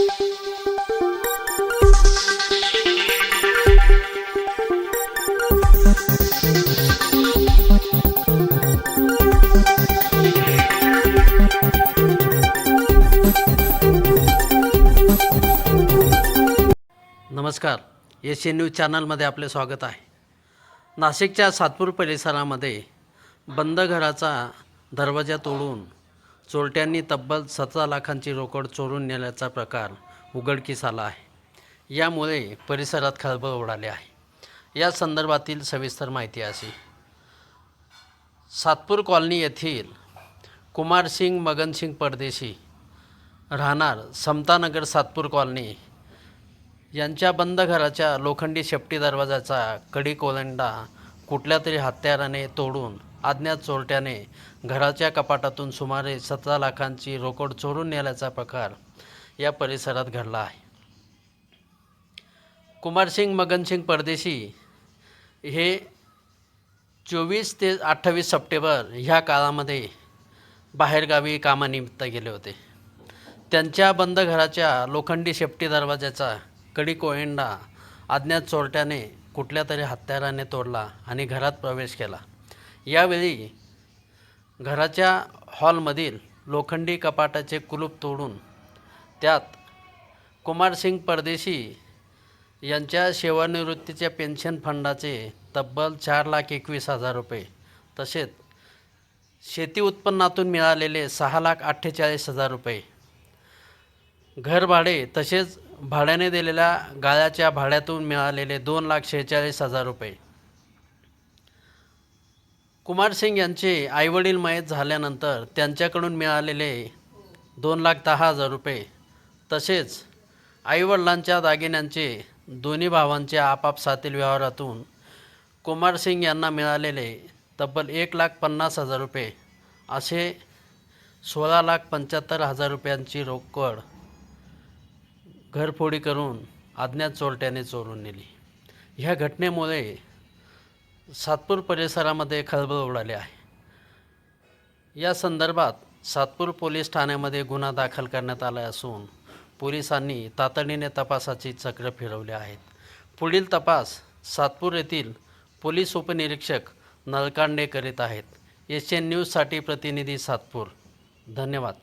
नमस्कार. S N news चॅनलमध्ये आपले स्वागत आहे. नाशिकच्या सातपूर परिसरामध्ये बंद घराचा दरवाजा तोडून चोरट्यांनी तब्बल सतरा लाखांची रोकड चोरून नेल्याचा प्रकार उघडकीस आला आहे. यामुळे परिसरात खळबळ उडाले आहे. या संदर्भातील सविस्तर माहिती अशी. सातपूर कॉलनी येथील कुमारसिंग मगनसिंग परदेशी राहणार समतानगर सातपूर कॉलनी यांच्या बंद घराच्या लोखंडी शेपटी दरवाजाचा कडी कोलंडा कुठल्या तरी हत्याराने तोडून अज्ञात चोरट्याने घराच्या कपाटातून सुमारे सतरा लाखांची रोकड चोरून नेल्याचा प्रकार या परिसरात घडला आहे. कुमारसिंग मगनसिंग परदेशी हे चोवीस ते अठ्ठावीस सप्टेंबर ह्या काळामध्ये बाहेरगावी कामानिमित्त गेले होते. त्यांच्या बंद घराच्या लोखंडी शेपटी दरवाजाचा कडी कोयंडा अज्ञात चोरट्याने कुठल्या तरी हत्याराने तोडला आणि घरात प्रवेश केला. यावेळी घराच्या हॉलमधील लोखंडी कपाटाचे कुलूप तोडून त्यात कुमारसिंग परदेशी यांच्या सेवानिवृत्तीच्या पेन्शन फंडाचे तब्बल चार लाख एकवीस हजार रुपये तसेच शेती उत्पन्नातून मिळालेले सहा लाख अठ्ठेचाळीस हजार रुपये. घर भाडे तसेच भाड्याने दिलेल्या गाळ्याच्या भाड्यातून मिळालेले दोन लाख शेहेचाळीस हजार रुपये. कुमार सिंग यांचे आईवडील मयत झाल्यानंतर त्यांच्याकडून मिळालेले दोन लाख दहा हजार रुपये तसेच आईवडिलांच्या दागिन्यांचे दोन्ही भावांच्या आपापसातील व्यवहारातून कुमार सिंग यांना मिळालेले तब्बल एक लाख पन्नास हजार रुपये असे सोळा लाख पंच्याहत्तर हजार रुपयांची रोकड घरफोडी करून अज्ञात चोरट्याने चोरून नेली. ह्या घटनेमुळे सातपूर परिसरामध्ये खळबळ उडाली आहे. या संदर्भात सातपूर पोलीस ठाण्यामध्ये गुन्हा दाखल करण्यात आला असून पोलिसांनी तातडीने तपासाची चक्र फिरवली आहेत. पुढील तपास सातपूर येथील पोलीस उपनिरीक्षक नलकांडे करीत आहेत. एशियन न्यूजसाठी प्रतिनिधी सातपूर. धन्यवाद.